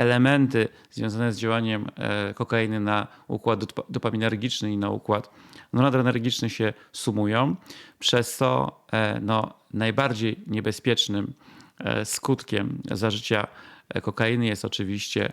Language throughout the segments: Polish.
elementy związane z działaniem e, kokainy na układ dop- dopaminergiczny i na układ noradrenergiczny się sumują, przez co e, no, najbardziej niebezpiecznym e, skutkiem zażycia kokainy jest oczywiście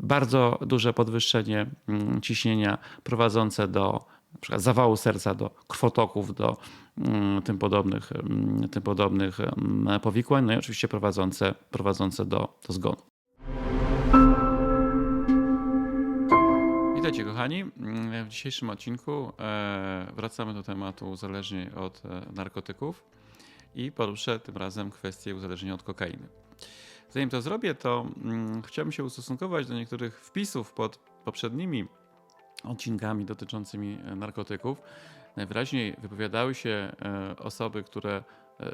bardzo duże podwyższenie mm, ciśnienia prowadzące do przykład zawału serca, do krwotoków, do mm, tym podobnych, mm, tym podobnych powikłań, no i oczywiście prowadzące, prowadzące do, do zgonu. Witajcie kochani. W dzisiejszym odcinku e, wracamy do tematu uzależnień od e, narkotyków i poruszę tym razem kwestię uzależnienia od kokainy. Zanim to zrobię, to mm, chciałbym się ustosunkować do niektórych wpisów pod poprzednimi odcinkami dotyczącymi e, narkotyków. Najwyraźniej wypowiadały się osoby, które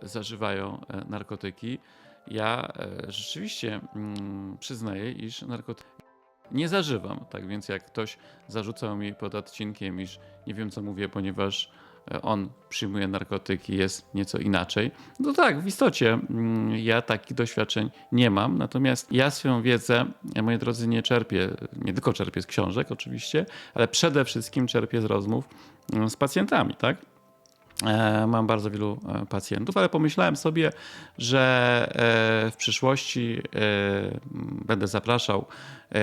zażywają narkotyki. Ja rzeczywiście mm, przyznaję, iż narkotyki nie zażywam. Tak więc jak ktoś zarzucał mi pod odcinkiem, iż nie wiem co mówię, ponieważ e, on przyjmuje narkotyki, jest nieco inaczej. No tak, w istocie mm, ja takich doświadczeń nie mam, natomiast ja swoją wiedzę, e, moi drodzy, nie czerpię, nie tylko czerpię z książek oczywiście, ale przede wszystkim czerpię z rozmów mm, z pacjentami, tak? E, Mam bardzo wielu e, pacjentów, ale pomyślałem sobie, że e, w przyszłości będę zapraszał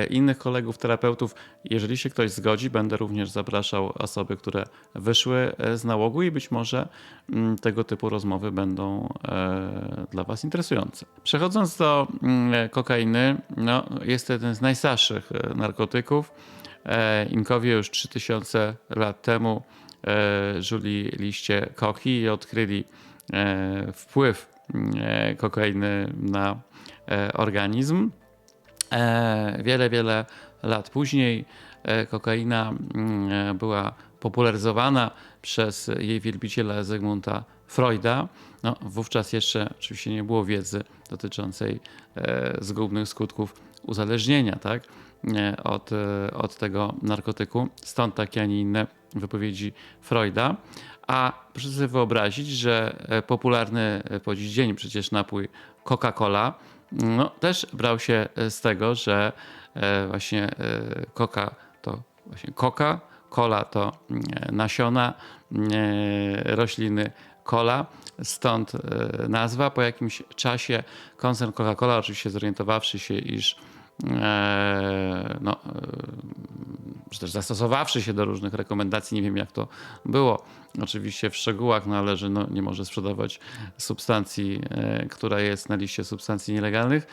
innych kolegów, terapeutów. Jeżeli się ktoś zgodzi, będę również zapraszał osoby, które wyszły z nałogu i być może tego typu rozmowy będą dla Was interesujące. Przechodząc do kokainy, no, jest to jeden z najstarszych narkotyków. Inkowie już 3000 lat temu żuli liście koki i odkryli e, wpływ e, kokainy na e, organizm. E, Wiele, wiele lat później e, kokaina mm, e, była popularyzowana przez jej wielbiciela Zygmunta Freuda. No, wówczas jeszcze oczywiście nie było wiedzy dotyczącej e, zgubnych skutków uzależnienia tak? E, od, e, od tego narkotyku. Stąd takie, a nie inne wypowiedzi Freuda. A proszę sobie wyobrazić, że e, popularny po dziś dzień przecież napój Coca-Cola no, też brał się z tego, że właśnie coca to właśnie coca, cola to mm, nasiona e, rośliny cola, stąd nazwa. Po jakimś czasie koncern Coca-Cola, oczywiście zorientowawszy się, iż no, e, czy też zastosowawszy się do różnych rekomendacji, nie wiem jak to było, oczywiście w szczegółach należy, no, nie może sprzedawać substancji, e, która jest na liście substancji nielegalnych,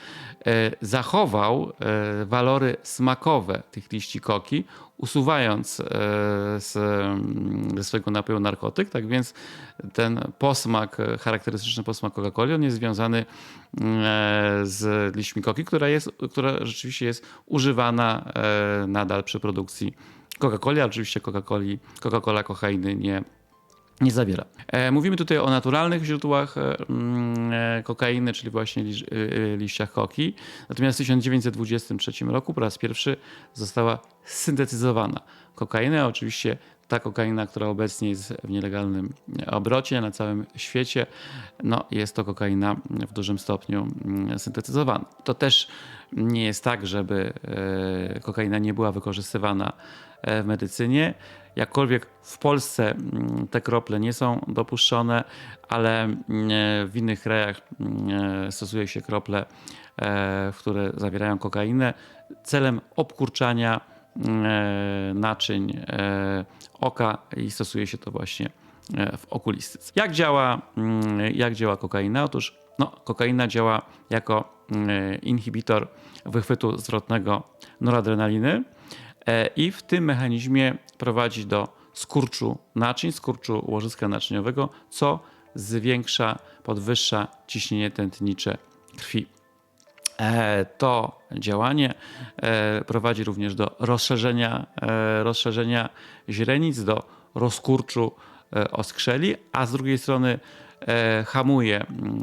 e, zachował e, walory smakowe tych liści koki, usuwając e, ze swojego napoju narkotyk, tak więc ten posmak, charakterystyczny posmak Coca-Coli, on jest związany e, z liśćmi koki, która, jest, która rzeczywiście jest używana e, nadal przy produkcji Coca-Coli, oczywiście Coca-Coli, Coca-Cola kokainy nie, nie zawiera. E, Mówimy tutaj o naturalnych źródłach e, mm, e, kokainy, czyli właśnie liściach koki. Natomiast w 1923 roku po raz pierwszy została syntetyzowana kokaina. Oczywiście ta kokaina, która obecnie jest w nielegalnym obrocie na całym świecie, no jest to kokaina w dużym stopniu mm, syntetyzowana. To też nie jest tak, żeby e, kokaina nie była wykorzystywana e, w medycynie. Jakkolwiek w Polsce mm, te krople nie są dopuszczone, ale mm, w innych krajach stosuje się krople, e, które zawierają kokainę celem obkurczania e, naczyń e, oka i stosuje się to właśnie e, w okulistyce. Jak działa, mm, jak działa kokaina? Otóż no, kokaina działa jako inhibitor wychwytu zwrotnego noradrenaliny e, i w tym mechanizmie prowadzi do skurczu naczyń, skurczu łożyska naczyniowego, co zwiększa, podwyższa ciśnienie tętnicze krwi. E, To działanie e, prowadzi również do rozszerzenia, e, rozszerzenia źrenic, do rozkurczu oskrzeli, a z drugiej strony hamuje mm,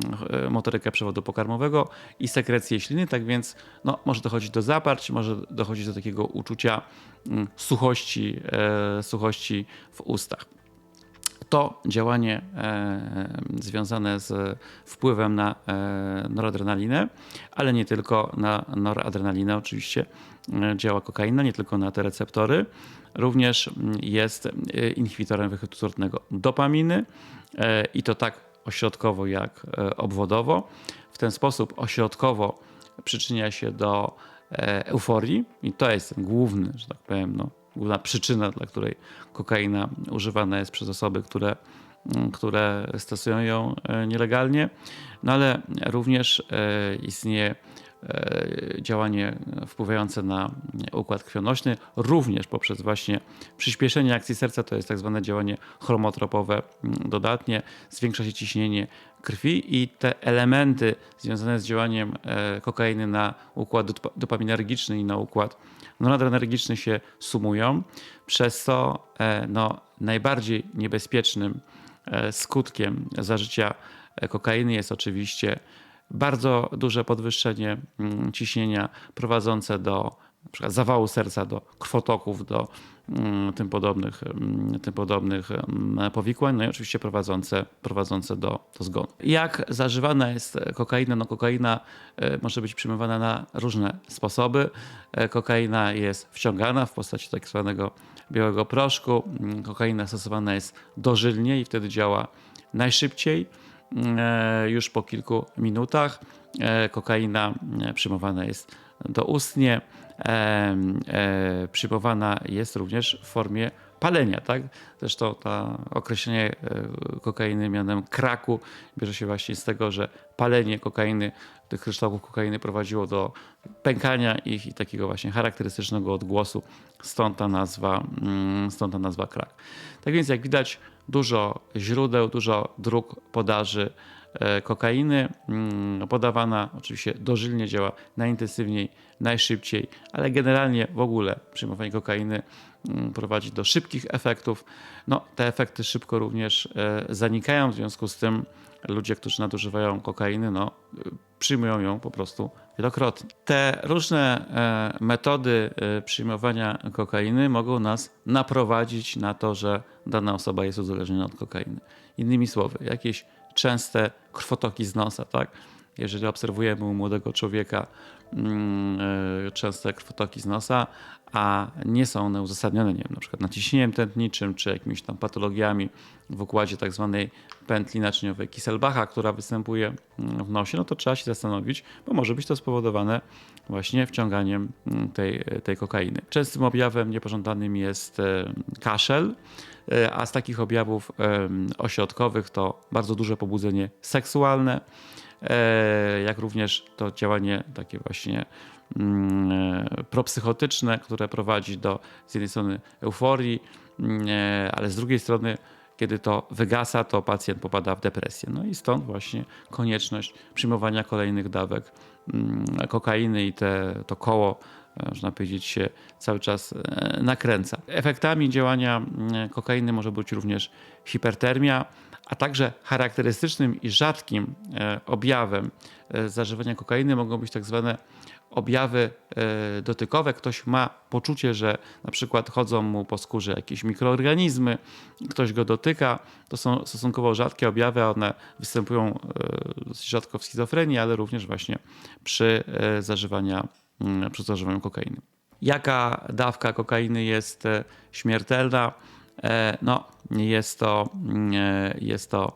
motorykę przewodu pokarmowego i sekrecję śliny, tak więc no, może dochodzić do zaparć, może dochodzić do takiego uczucia mm, suchości, suchości w ustach. To działanie e, związane z wpływem na e, noradrenalinę, ale nie tylko na noradrenalinę oczywiście e, działa kokaina, nie tylko na te receptory. Również jest e, inhibitorem wychwytu dopaminy e, i to tak ośrodkowo jak obwodowo. W ten sposób ośrodkowo przyczynia się do euforii i to jest ten główny, że tak powiem, no, główna przyczyna, dla której kokaina używana jest przez osoby, które, mm, które stosują ją e, nielegalnie, no ale również e, istnieje działanie wpływające na układ krwionośny, również poprzez właśnie przyspieszenie akcji serca, to jest tak zwane działanie chromotropowe mm, dodatnie, zwiększa się ciśnienie krwi i te elementy związane z działaniem kokainy na układ dopaminergiczny i na układ noradrenergiczny się sumują, przez co no, najbardziej niebezpiecznym skutkiem zażycia kokainy jest oczywiście bardzo duże podwyższenie mm, ciśnienia prowadzące do np. zawału serca, do krwotoków, do mm, tym podobnych, mm, tym podobnych powikłań, no i oczywiście prowadzące, prowadzące do, do zgonu. Jak zażywana jest kokaina? No kokaina e, może być przyjmowana na różne sposoby. E, kokaina jest wciągana w postaci tak zwanego białego proszku. Kokaina stosowana jest dożylnie i wtedy działa najszybciej już po kilku minutach. E, kokaina e, przyjmowana jest doustnie. Przyjmowana jest również w formie palenia. Tak? Zresztą to określenie kokainy mianem kraku bierze się właśnie z tego, że palenie kokainy, tych kryształów kokainy prowadziło do pękania ich i takiego właśnie charakterystycznego odgłosu. Stąd ta nazwa, mm, stąd ta nazwa krak. Tak więc jak widać dużo źródeł, dużo dróg podaży e, kokainy. Mm, podawana oczywiście dożylnie działa najintensywniej, najszybciej, ale generalnie w ogóle przyjmowanie kokainy mm, prowadzi do szybkich efektów. No, te efekty szybko również e, zanikają, w związku z tym ludzie, którzy nadużywają kokainy, no, przyjmują ją po prostu wielokrotnie. Te różne e, metody e, przyjmowania kokainy mogą nas naprowadzić na to, że dana osoba jest uzależniona od kokainy. Innymi słowy, jakieś częste krwotoki z nosa, tak? Jeżeli obserwujemy u młodego człowieka mm, e, częste krwotoki z nosa, a nie są one uzasadnione, nie wiem, na przykład naciśnieniem tętniczym, czy jakimiś tam patologiami w układzie tak zwanej pętli naczyniowej Kisselbacha, która występuje mm, w nosie, no to trzeba się zastanowić, bo może być to spowodowane właśnie wciąganiem mm, tej, tej kokainy. Częstym objawem niepożądanym jest e, kaszel, e, a z takich objawów ośrodkowych to bardzo duże pobudzenie seksualne, jak również to działanie takie właśnie Mm, e, propsychotyczne, które prowadzi do z jednej strony euforii, mm, e, ale z drugiej strony, kiedy to wygasa, to pacjent popada w depresję. No i stąd właśnie konieczność przyjmowania kolejnych dawek mm, kokainy i te, to koło e, można powiedzieć, się cały czas nakręca. Efektami działania kokainy może być również hipertermia, a także charakterystycznym i rzadkim objawem zażywania kokainy mogą być tak zwane objawy e, dotykowe, ktoś ma poczucie, że na przykład chodzą mu po skórze jakieś mikroorganizmy, ktoś go dotyka, to są stosunkowo rzadkie objawy, one występują e, dosyć rzadko w schizofrenii, ale również właśnie przy, e, zażywaniu, przy zażywaniu kokainy. Jaka dawka kokainy jest śmiertelna? No, jest to, mm, jest to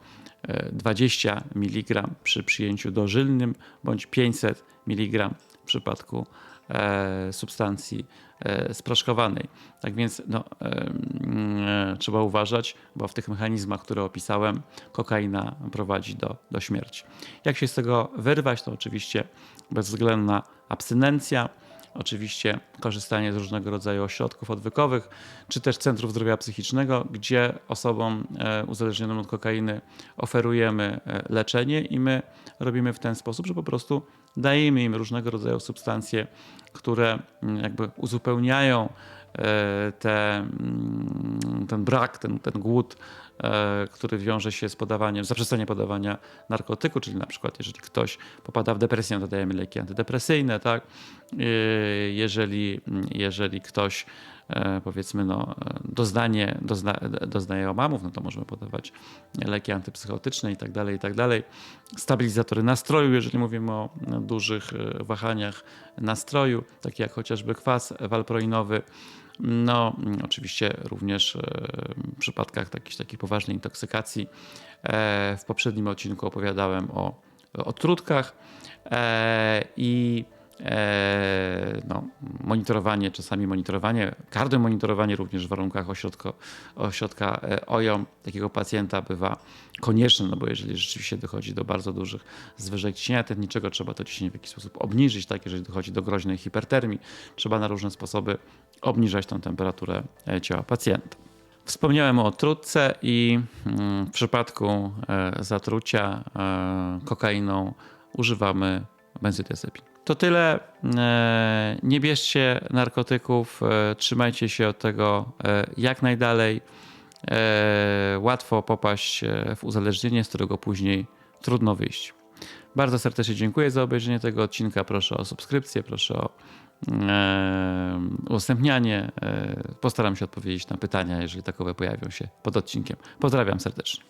20 mg przy przyjęciu dożylnym bądź 500 mg przypadku e, substancji e, sproszkowanej. Tak więc no, e, trzeba uważać, bo w tych mechanizmach, które opisałem, kokaina prowadzi do, do śmierci. Jak się z tego wyrwać, to oczywiście bezwzględna abstynencja, oczywiście korzystanie z różnego rodzaju ośrodków odwykowych, czy też centrów zdrowia psychicznego, gdzie osobom e, uzależnionym od kokainy oferujemy e, leczenie i my robimy w ten sposób, że po prostu dajemy im różnego rodzaju substancje, które mm, jakby uzupełniają te, mm, ten brak, ten, ten głód, e, który wiąże się z podawaniem, zaprzestanie podawania narkotyku, czyli na przykład jeżeli ktoś popada w depresję, to dajemy leki antydepresyjne, tak? E, jeżeli, jeżeli ktoś e, powiedzmy no, e, doznanie, dozna, doznaje omamów, no to możemy podawać leki antypsychotyczne i tak dalej, i tak dalej. Stabilizatory nastroju, jeżeli mówimy o no, dużych e, wahaniach nastroju, takie jak chociażby kwas walproinowy. No, mm, oczywiście również e, w przypadkach takich, takiej poważnej intoksykacji. E, W poprzednim odcinku opowiadałem o, o trutkach e, i no, monitorowanie, czasami monitorowanie, kardiomonitorowanie również w warunkach ośrodka, ośrodka e, OJOM takiego pacjenta bywa konieczne, no bo jeżeli rzeczywiście dochodzi do bardzo dużych zwyżek ciśnienia tętniczego, trzeba to ciśnienie w jakiś sposób obniżyć, tak, jeżeli dochodzi do groźnej hipertermii, trzeba na różne sposoby obniżać tą temperaturę e, ciała pacjenta. Wspomniałem o trutce i mm, w przypadku e, zatrucia e, kokainą używamy benzodiazepin. To tyle. E, Nie bierzcie narkotyków, e, trzymajcie się od tego e, jak najdalej. Łatwo popaść w uzależnienie, z którego później trudno wyjść. Bardzo serdecznie dziękuję za obejrzenie tego odcinka. Proszę o subskrypcję, proszę o udostępnianie. Postaram się odpowiedzieć na pytania, jeżeli takowe pojawią się pod odcinkiem. Pozdrawiam serdecznie.